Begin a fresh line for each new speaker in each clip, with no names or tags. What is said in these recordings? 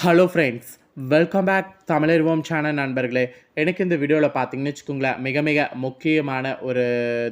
Hello friends welcome back தமிழர்வோம் channel நண்பர்களே. எனக்கு இந்த வீடியோவில் பார்த்தீங்கன்னு வச்சுக்கோங்களேன் மிக மிக முக்கியமான ஒரு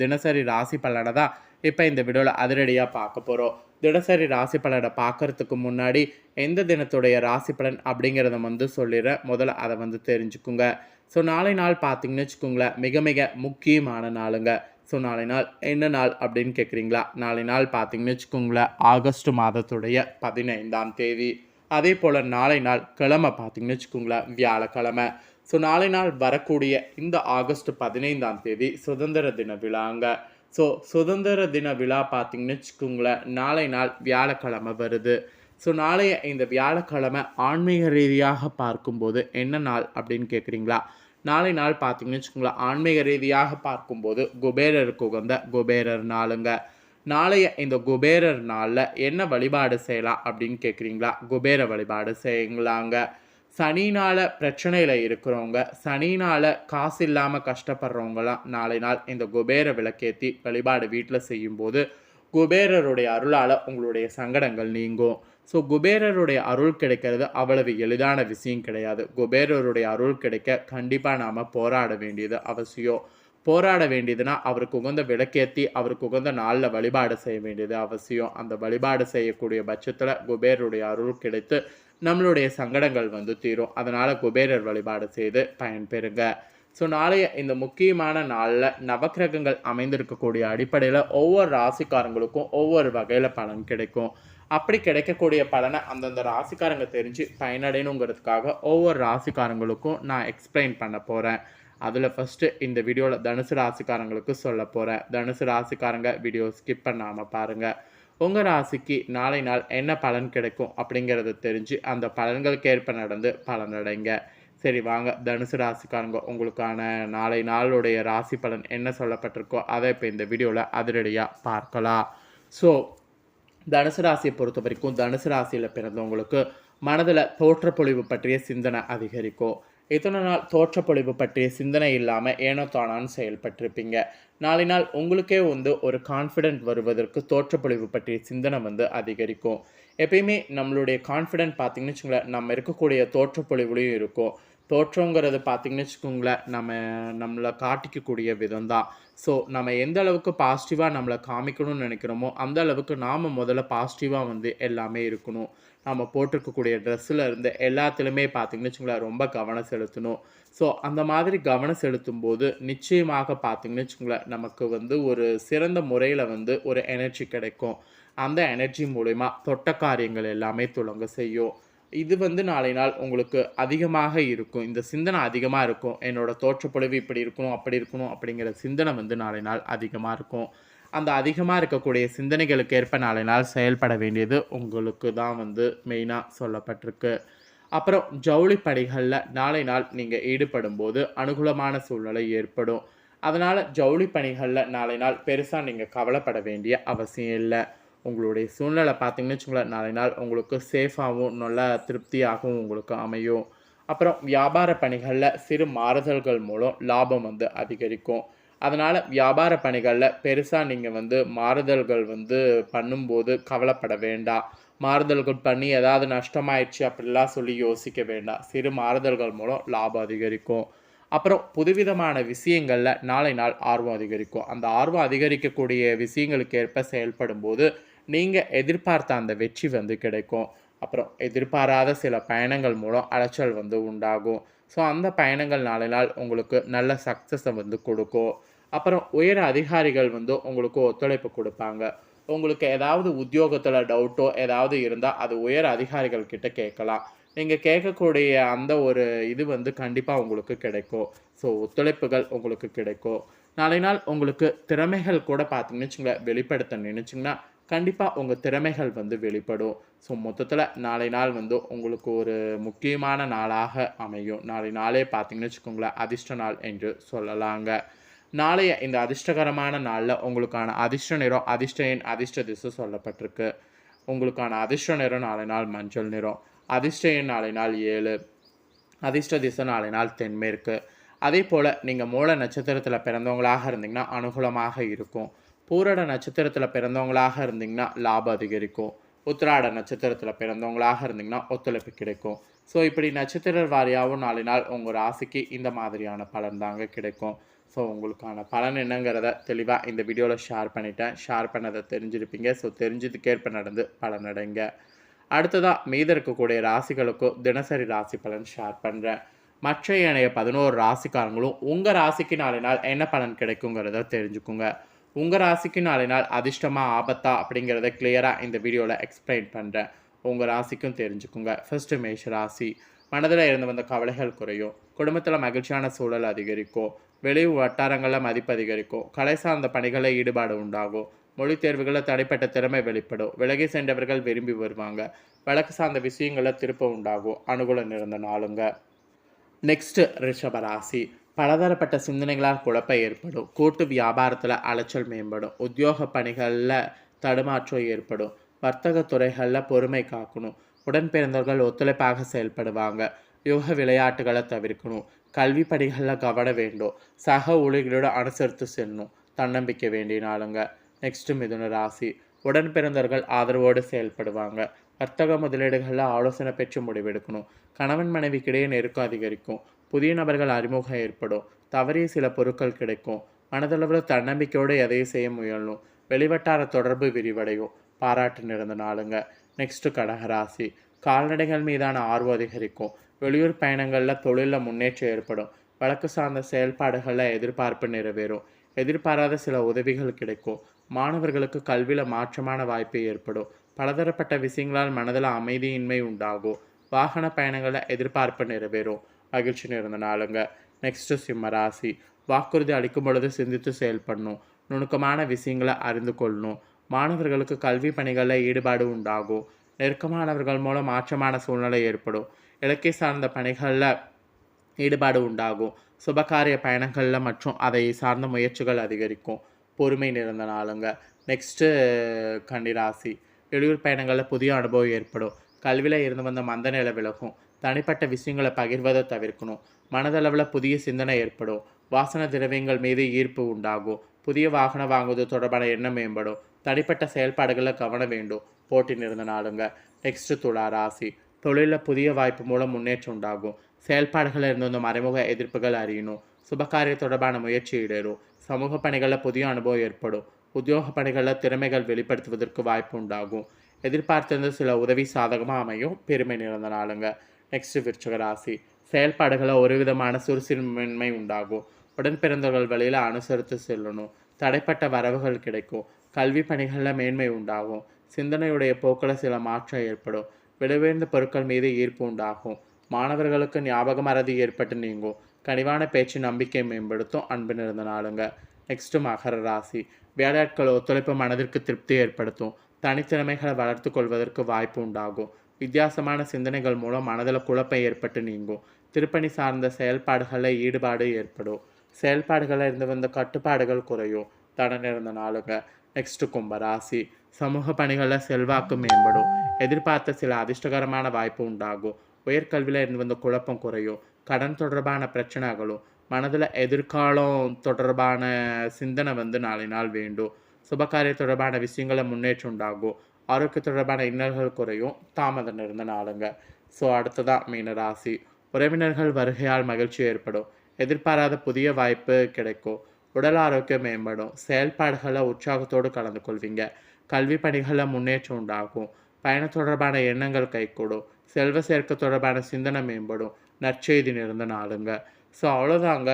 தினசரி ராசி பலனை தான் இப்போ இந்த வீடியோவில் அதிரடியாக பார்க்க போகிறோம் தினசரி ராசி பலனை பார்க்கறதுக்கு முன்னாடி எந்த தினத்துடைய ராசி பலன் அப்படிங்கிறத வந்து சொல்லிடுறேன். முதல்ல அதை வந்து தெரிஞ்சுக்குங்க. ஸோ நாளை நாள் பார்த்தீங்கன்னு வச்சுக்கோங்களேன் மிக மிக முக்கியமான நாளுங்க. ஸோ நாளை நாள் என்ன நாள் அப்படின்னு கேட்குறீங்களா நாளை நாள் பார்த்தீங்கன்னு வச்சுக்கோங்களேன் ஆகஸ்ட் மாதத்துடைய பதினைந்தாம் தேதி. அதே போல் நாளை நாள் கிழமை பார்த்தீங்கன்னு வச்சுக்கோங்களேன் வியாழக்கிழமை. ஸோ நாளை நாள் வரக்கூடிய இந்த ஆகஸ்ட் பதினைந்தாம் தேதி சுதந்திர தின விழாங்க. ஸோ சுதந்திர தின விழா பார்த்தீங்கன்னு வச்சுக்கோங்களேன் நாளை நாள் வியாழக்கிழமை வருது. ஸோ நாளைய இந்த வியாழக்கிழமை ஆன்மீக ரீதியாக பார்க்கும்போது என்ன நாள் அப்படின்னு கேட்குறீங்களா நாளை நாள் பார்த்தீங்கன்னு வச்சுக்கோங்களேன் ஆன்மீக ரீதியாக பார்க்கும்போது குபேரருக்கு உகந்த குபேரர் நாளுங்க. நாளைய இந்த குபேரர் நாளில் என்ன வழிபாடு செய்யலாம் அப்படின்னு கேட்குறீங்களா குபேர வழிபாடு செய்யுங்களாங்க சனினால் பிரச்சனையில் இருக்கிறவங்க சனினால் காசு இல்லாமல் கஷ்டப்படுறவங்களாம் நாளை நாள் இந்த குபேர விளக்கேற்றி வழிபாடு வீட்டில் செய்யும்போது குபேரருடைய அருளால் உங்களுடைய சங்கடங்கள் நீங்கும். ஸோ குபேரருடைய அருள் கிடைக்கிறது அவ்வளவு எளிதான விஷயம் கிடையாது. குபேரருடைய அருள் கிடைக்க கண்டிப்பாக நாம் போராட வேண்டியது அவசியம். போராட வேண்டியதுன்னா அவருக்கு உகந்த விளக்கேற்றி அவருக்கு உகந்த நாளில் வழிபாடு செய்ய வேண்டியது அவசியம். அந்த வழிபாடு செய்யக்கூடிய பட்சத்தில் குபேரருடைய அருள் கிடைத்து நம்மளுடைய சங்கடங்கள் வந்து தீரும். அதனால் குபேரர் வழிபாடு செய்து பயன்பெறுங்க. ஸோ நாளைய இந்த முக்கியமான நாளில் நவக்கிரகங்கள் அமைந்திருக்கக்கூடிய அடிப்படையில் ஒவ்வொரு ராசிக்காரங்களுக்கும் ஒவ்வொரு வகையில் பலன் கிடைக்கும். அப்படி கிடைக்கக்கூடிய பலனை அந்தந்த ராசிக்காரங்க தெரிஞ்சு பயனடையணுங்கிறதுக்காக ஒவ்வொரு ராசிக்காரங்களுக்கும் நான் எக்ஸ்பிளைன் பண்ண போகிறேன் அதில் ஃபஸ்ட்டு இந்த வீடியோவில் தனுசு ராசிக்காரங்களுக்கு சொல்ல போகிறேன் தனுசு ராசிக்காரங்க வீடியோ ஸ்கிப் பண்ணாமல் பாருங்கள் உங்கள் ராசிக்கு நாளை நாள் என்ன பலன் கிடைக்கும் அப்படிங்கிறத தெரிஞ்சு அந்த பலன்களுக்கு ஏற்ப நடந்து பலனடைங்க சரி வாங்க. தனுசு ராசிக்காரங்க உங்களுக்கான நாளை நாளுடைய ராசி பலன் என்ன சொல்லப்பட்டிருக்கோ அதை இப்போ இந்த வீடியோவில் அதிரடியாக பார்க்கலாம். ஸோ தனுசு ராசியை பொறுத்த வரைக்கும் தனுசு ராசியில் பிறந்தவங்களுக்கு மனதில் தோற்றப்பொழிவு பற்றிய சிந்தனை அதிகரிக்கும். இத்தனை நாள் தோற்றப்பொழிவு பற்றிய சிந்தனை இல்லாமல் ஏனோ தானான்னு செயல்பட்டிருப்பீங்க. நாளை நாள் உங்களுக்கே வந்து ஒரு கான்ஃபிடென்ட் வருவதற்கு தோற்றப்பொழிவு பற்றிய சிந்தனை வந்து அதிகரிக்கும். எப்பயுமே நம்மளுடைய கான்ஃபிடென்ட் பார்த்திங்கன்னு வச்சுங்களேன் நம்ம இருக்கக்கூடிய தோற்றப்பொழிவுலையும் இருக்கும். தோற்றங்கிறது பார்த்திங்கன்னு வச்சுக்கோங்களேன் நம்ம நம்மளை காட்டிக்கக்கூடிய விதம் தான் ஸோ நம்ம எந்த அளவுக்கு பாசிட்டிவாக நம்மளை காமிக்கணும்னு நினைக்கிறோமோ அந்த அளவுக்கு நாம் முதல்ல பாசிட்டிவாக வந்து எல்லாமே இருக்கணும். நம்ம போட்டிருக்கக்கூடிய ட்ரெஸ்ஸில் இருந்து எல்லாத்துலேயுமே பார்த்திங்கன்னு வச்சுங்களேன் ரொம்ப கவனம் செலுத்தணும். ஸோ அந்த மாதிரி கவனம் செலுத்தும் போது நிச்சயமாக பார்த்தீங்கன்னு வச்சுக்கோங்களேன் நமக்கு வந்து ஒரு சிறந்த முறையில் வந்து ஒரு எனர்ஜி கிடைக்கும். அந்த எனர்ஜி மூலயமா தொட்ட காரியங்கள் எல்லாமே துளங்க செய்யும். இது வந்து நாளை நாள் உங்களுக்கு அதிகமாக இருக்கும். இந்த சிந்தனை அதிகமாக இருக்கும். என்னோட தோற்றப்பொழிவு இப்படி இருக்கணும் அப்படி இருக்கணும் அப்படிங்கிற சிந்தனை வந்து நாளை நாள் அதிகமாக இருக்கும். அந்த அதிகமாக இருக்கக்கூடிய சிந்தனைகளுக்கு ஏற்ப நாளை நாள் செயல்பட வேண்டியது உங்களுக்கு தான் வந்து மெயினாக சொல்லப்பட்டிருக்கு. அப்புறம் ஜவுளி பணிகளில் நாளை நாள் நீங்கள் ஈடுபடும் போது அனுகூலமான சூழ்நிலை ஏற்படும். அதனால் ஜவுளி பணிகளில் நாளை நாள் பெருசாக நீங்கள் கவலைப்பட வேண்டிய அவசியம் இல்லை. உங்களுடைய சூழ்நிலை பார்த்தீங்கன்னு வச்சுங்களேன் நாளை நாள் உங்களுக்கு சேஃபாகவும் நல்ல திருப்தியாகவும் உங்களுக்கு அமையும். அப்புறம் வியாபார பணிகளில் சிறு மாறுதல்கள் மூலம் லாபம் வந்து அதிகரிக்கும். அதனால் வியாபார பணிகளில் பெருசாக நீங்கள் வந்து மாறுதல்கள் வந்து பண்ணும்போது கவலைப்பட வேண்டாம். மாறுதல்கள் பண்ணி ஏதாவது நஷ்டமாயிடுச்சு அப்படிலாம் சொல்லி யோசிக்க வேண்டாம். சிறு மாறுதல்கள் மூலம் லாபம் அதிகரிக்கும். அப்புறம் புதுவிதமான விஷயங்களில் நாளை நாள் ஆர்வம் அதிகரிக்கும். அந்த ஆர்வம் அதிகரிக்கக்கூடிய விஷயங்களுக்கு ஏற்ப செயல்படும் போது நீங்கள் எதிர்பார்த்த அந்த வெற்றி வந்து கிடைக்கும். அப்புறம் எதிர்பாராத சில பயணங்கள் மூலம் அலைச்சல் வந்து உண்டாகும். ஸோ அந்த பயணங்கள் நாளை நாள் உங்களுக்கு நல்ல சக்ஸஸை வந்து கொடுக்கும். அப்புறம் உயர் அதிகாரிகள் வந்து உங்களுக்கு ஒத்துழைப்பு கொடுப்பாங்க. உங்களுக்கு ஏதாவது உத்தியோகத்தில் டவுட்டோ ஏதாவது இருந்தால் அது உயர் அதிகாரிகள் கிட்ட கேட்கலாம். நீங்கள் கேட்கக்கூடிய அந்த ஒரு இது வந்து கண்டிப்பாக உங்களுக்கு கிடைக்கும். ஸோ ஒத்துழைப்புகள் உங்களுக்கு கிடைக்கும். நாளை நாள் உங்களுக்கு திறமைகள் கூட பார்த்தீங்கன்னு வச்சுங்களேன் வெளிப்படுத்த நினச்சிங்கன்னா கண்டிப்பாக உங்கள் திறமைகள் வந்து வெளிப்படும். ஸோ மொத்தத்தில் நாளை நாள் வந்து உங்களுக்கு ஒரு முக்கியமான நாளாக அமையும். நாளை நாளே பார்த்தீங்கன்னு வச்சுக்கோங்களேன் அதிர்ஷ்ட நாள் என்று சொல்லலாங்க. நாளைய இந்த அதிர்ஷ்டகரமான நாளில் உங்களுக்கான அதிர்ஷ்ட நிறம் அதிர்ஷ்ட எண் அதிர்ஷ்ட திசை சொல்லப்பட்டிருக்கு. உங்களுக்கான அதிர்ஷ்ட நிறம் நாளை நாள் மஞ்சள் நிறம். அதிர்ஷ்ட எண் நாளை நாள் ஏழு. அதிர்ஷ்ட திசை நாளை நாள் தென்மேற்கு. அதே போல் நீங்கள் மூல நட்சத்திரத்தில் பிறந்தவங்களாக இருந்தீங்கன்னா அனுகூலமாக இருக்கும். பூரட நட்சத்திரத்தில் பிறந்தவங்களாக இருந்தீங்கன்னா லாபம் அதிகரிக்கும். உத்திராட நட்சத்திரத்தில் பிறந்தவங்களாக இருந்தீங்கன்னா ஒத்துழைப்பு கிடைக்கும். ஸோ இப்படி நட்சத்திர வாரியாகவும் நாலு நாள் உங்கள் ராசிக்கு இந்த மாதிரியான பலன் தாங்க கிடைக்கும். ஸோ உங்களுக்கான பலன் என்னங்கிறத தெளிவாக இந்த வீடியோவில் ஷேர் பண்ணிட்டேன். ஷேர் பண்ணதை தெரிஞ்சிருப்பீங்க. ஸோ தெரிஞ்சதுக்கேற்ப நடந்து பலனடைங்க. அடுத்ததாக மீத இருக்கக்கூடிய ராசிகளுக்கும் தினசரி ராசி பலன் ஷேர் பண்ணுறேன் மற்ற ஏனைய பதினோரு ராசிக்காரங்களும் உங்கள் ராசிக்கு நாளை நாள் என்ன பலன் கிடைக்குங்கிறத தெரிஞ்சுக்குங்க. உங்கள் ராசிக்கு நாளை நாள் அதிர்ஷ்டமாக ஆபத்தா அப்படிங்கிறத கிளியராக இந்த வீடியோவில் எக்ஸ்பிளைன் பண்ணுறேன் உங்கள் ராசிக்கும் தெரிஞ்சுக்குங்க. ஃபஸ்ட்டு மேஷ ராசி. மனதில் இருந்து வந்த கவலைகள் குறையும். குடும்பத்தில் மகிழ்ச்சியான சூழல் அதிகரிக்கும். வெளி வட்டாரங்களில் மதிப்பு அதிகரிக்கும். கலை சார்ந்த பணிகளில் ஈடுபாடு உண்டாகும். மொழி தேர்வுகளில் தடைப்பட்ட திறமை வெளிப்படும். விலகி சென்றவர்கள் விரும்பி வருவாங்க. வழக்கு சார்ந்த விஷயங்களில் திருப்பம் உண்டாகும். அனுகூலம் இருந்த நாளுங்க. நெக்ஸ்ட் ரிஷபராசி. பலதரப்பட்ட சிந்தனைகளால் குழப்பம் ஏற்படும். கூட்டு வியாபாரத்தில் அலைச்சல் மேம்படும். உத்தியோக பணிகளில் தடுமாற்றம் ஏற்படும். வர்த்தக துறைகளில் பொறுமை காக்கணும். உடன் பிறந்தவர்கள் ஒத்துழைப்பாக செயல்படுவாங்க. யோக விளையாட்டுகளை தவிர்க்கணும். கல்வி பணிகளில் கவன வேண்டும். சக ஊழியர்களோடு அனுசரித்து செல்லணும். தன்னம்பிக்கை வேண்டினாலுங்க நெக்ஸ்ட்டு நெக்ஸ்ட் மிதுன ராசி. உடன் பிறந்தவர்கள் ஆதரவோடு செயல்படுவாங்க. வர்த்தக முதலீடுகளில் ஆலோசனை பெற்று முடிவெடுக்கணும். கணவன் மனைவிக்கிடையே நெருக்கம் அதிகரிக்கும். புதிய நபர்கள் அறிமுகம் ஏற்படும். தவறிய சில பொருட்கள் கிடைக்கும். மனதளவில் தன்னம்பிக்கையோடு எதையும் செய்ய முயலும் வெளிவட்டார தொடர்பு விரிவடையும். பாராட்டு நிறந்த நாளுங்க. நெக்ஸ்ட்டு கடகராசி கால்நடைகள் மீதான ஆர்வம் அதிகரிக்கும். வெளியூர் பயணங்களில் தொழிலில் முன்னேற்றம் ஏற்படும். வழக்கு சார்ந்த செயல்பாடுகளில் எதிர்பார்ப்பு நிறைவேறும். எதிர்பாராத சில உதவிகள் கிடைக்கும். மாணவர்களுக்கு கல்வியில் மாற்றமான வாய்ப்பு ஏற்படும். பலதரப்பட்ட விஷயங்களால் மனதில் அமைதியின்மை உண்டாகும். வாகன பயணங்களில் எதிர்பார்ப்பு நிறைவேறும். மகிழ்ச்சி நிறைந்த நாளுங்க. நெக்ஸ்ட்டு சிம்ம ராசி. வாக்குறுதி அளிக்கும் பொழுது சிந்தித்து செயல்படணும். நுணுக்கமான விஷயங்களை அறிந்து கொள்ளணும். மாணவர்களுக்கு கல்வி பணிகளில் ஈடுபாடு உண்டாகும். நெருக்கமானவர்கள் மூலம் மாற்றமான சூழ்நிலை ஏற்படும். இலக்கிய சார்ந்த பணிகளில் ஈடுபாடு உண்டாகும். சுபகாரிய பயணங்களில் மற்றும் அதை சார்ந்த முயற்சிகள் அதிகரிக்கும். பொறுமை நிறந்த நாளுங்க. நெக்ஸ்ட்டு கன்னிராசி வெளியூர் பயணங்களில் புதிய அனுபவம் ஏற்படும். கல்வியில் இருந்து வந்த மந்த நிலை விலகும். தனிப்பட்ட விஷயங்களை பகிர்வதை தவிர்க்கணும். மனதளவில் புதிய சிந்தனை ஏற்படும். வாசன திரவியங்கள் மீது ஈர்ப்பு உண்டாகும். புதிய வாகனம் வாங்குவது தொடர்பான எண்ணம் மேம்படும். தனிப்பட்ட செயல்பாடுகளில் கவனம் வேண்டும். போட்டி நிறந்த நாளுங்க. நெக்ஸ்ட் துளா ராசி. தொழிலில் புதிய வாய்ப்பு மூலம் முன்னேற்றம் உண்டாகும். செயல்பாடுகளில் இருந்து வந்த மறைமுக எதிர்ப்புகள் அறியணும். சுபகாரிய தொடர்பான முயற்சி இடரும் சமூக பணிகளில் புதிய அனுபவம் ஏற்படும். உத்தியோக பணிகளில் திறமைகள் வெளிப்படுத்துவதற்கு வாய்ப்பு உண்டாகும் எதிர்பார்த்திருந்த சில உதவி சாதகமாக அமையும். பெருமை நிறந்த நாளுங்க. நெக்ஸ்ட் விருச்சக ராசி செயல்பாடுகளில் ஒரு விதமான சுறுசுறுமின்மை உண்டாகும். உடன் பிறந்தவர்கள் வழியில் அனுசரித்து செல்லணும். தடைப்பட்ட வரவுகள் கிடைக்கும். கல்வி பணிகளில் மேன்மை உண்டாகும். சிந்தனையுடைய போக்கில் சில மாற்றம் ஏற்படும். விலைவேர்ந்த பொருட்கள் மீது ஈர்ப்பு உண்டாகும். மாணவர்களுக்கு ஞாபக மறதி ஏற்பட்டு நீங்கும். கனிவான பேச்சு நம்பிக்கை மேம்படுத்தும். அன்பு நிறந்த நாளுங்க. நெக்ஸ்ட்டு மகர ராசி. வேலையாட்கள் ஒத்துழைப்பு மனதிற்கு திருப்தி ஏற்படுத்தும். தனித்திறமைகளை வளர்த்து கொள்வதற்கு வாய்ப்பு உண்டாகும். வித்தியாசமான சிந்தனைகள் மூலம் மனதில் குழப்பம் ஏற்பட்டு நீங்கும். திருப்பணி சார்ந்த செயல்பாடுகளில் ஈடுபாடு ஏற்படும். செயல்பாடுகளில் இருந்து வந்த கட்டுப்பாடுகள் குறையும். தடன் நிறந்த நாளுங்க நெக்ஸ்ட் கும்பராசி சமூக பணிகளில் செல்வாக்கு மேம்படும். எதிர்பார்த்த சில அதிர்ஷ்டகரமான வாய்ப்பு உண்டாகும். உயர்கல்வியில் இருந்து வந்த குழப்பம் குறையும். கடன் தொடர்பான பிரச்சனைகளும் மனதில் எதிர்காலம் தொடர்பான சிந்தனை வந்து நாளை நாள் வேண்டும். சுபகாரிய தொடர்பான விஷயங்களை முன்னேற்றம் உண்டாகும். ஆரோக்கிய தொடர்பான இன்னல்கள் குறையும். தாமதம் இருந்த நாளுங்க. ஸோ அடுத்ததாக மீனராசி உறவினர்கள் வருகையால் மகிழ்ச்சி ஏற்படும். எதிர்பாராத புதிய வாய்ப்பு கிடைக்கும். உடல் ஆரோக்கியம் மேம்படும். செயல்பாடுகளை உற்சாகத்தோடு கலந்து கொள்வீங்க. கல்வி பணிகளில் முன்னேற்றம் உண்டாகும். பயண தொடர்பான எண்ணங்கள் கைகூடும். செல்வ சேர்க்கை தொடர்பான சிந்தனை மேம்படும். நற்செய்தி நிறந்த நாளுங்க. ஸோ அவ்வளோதாங்க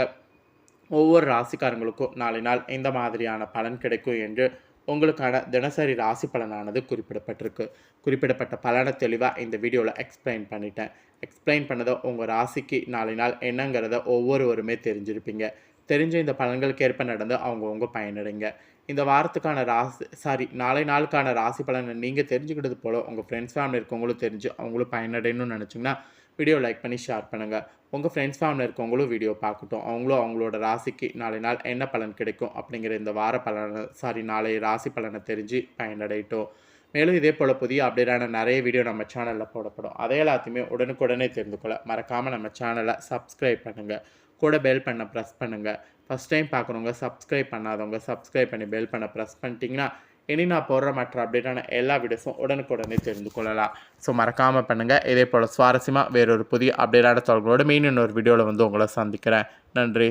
ஒவ்வொரு ராசிக்காரங்களுக்கும் நாளை நாள் இந்த மாதிரியான பலன் கிடைக்கும் என்று உங்களுக்கான தினசரி ராசி பலனானது குறிப்பிடப்பட்டிருக்கு. குறிப்பிடப்பட்ட பலனை தெளிவாக இந்த வீடியோவில் எக்ஸ்பிளைன் பண்ணிட்டேன். எக்ஸ்பிளைன் பண்ணதை உங்கள் ராசிக்கு நாளை நாள் என்னங்கிறத ஒவ்வொருவருமே தெரிஞ்சிருப்பீங்க. தெரிஞ்ச இந்த பலன்களுக்கு ஏற்ப நடந்து அவங்கவுங்க பயனடைங்க. இந்த வாரத்துக்கான ராசி சாரி நாளை நாளுக்கான ராசி பலனை நீங்கள் தெரிஞ்சுக்கிட்டது போல் உங்கள் ஃப்ரெண்ட்ஸ் ஃபேமிலி இருக்கவங்களும் தெரிஞ்சு அவங்களும் பயனடையணும்னு நினச்சிங்கன்னா வீடியோ லைக் பண்ணி ஷேர் பண்ணுங்கள் உங்கள் ஃப்ரெண்ட்ஸ் ஃபேமிலி இருக்கவங்களும் வீடியோ பார்க்கட்டும். அவங்களும் அவங்களோட ராசிக்கு நாளை நாள் என்ன பலன் கிடைக்கும் அப்படிங்கிற இந்த வார பலனை சாரி நாளை ராசி பலனை தெரிஞ்சு பயனடையட்டும். மேலும் இதே போல் புதிய அப்டேட்டான நிறைய வீடியோ நம்ம சேனலில் போடப்படும். அதை எல்லாத்தையுமே உடனுக்குடனே தெரிந்து கொள்ள மறக்காமல் நம்ம சேனலை சப்ஸ்கிரைப் பண்ணுங்கள் கூட பெல் பண்ண ப்ரெஸ் பண்ணுங்கள் ஃபஸ்ட் டைம் பார்க்குறவங்க சப்ஸ்கிரைப் பண்ணாதவங்க சப்ஸ்கிரைப் பண்ணி பெல் பண்ண ப்ரெஸ் பண்ணிட்டீங்கன்னா இனி நான் போடுற மற்ற அப்டேட்டான எல்லா வீடியோஸும் உடனுக்குடனே தெரிந்து கொள்ளலாம். ஸோ மறக்காமல் பண்ணுங்கள் இதே போல் சுவாரஸ்யமாக வேறொரு புதிய அப்டேட்டான தகவலோடு மீன் இன்னொரு வீடியோவில் வந்து உங்களை சந்திக்கிறேன். நன்றி.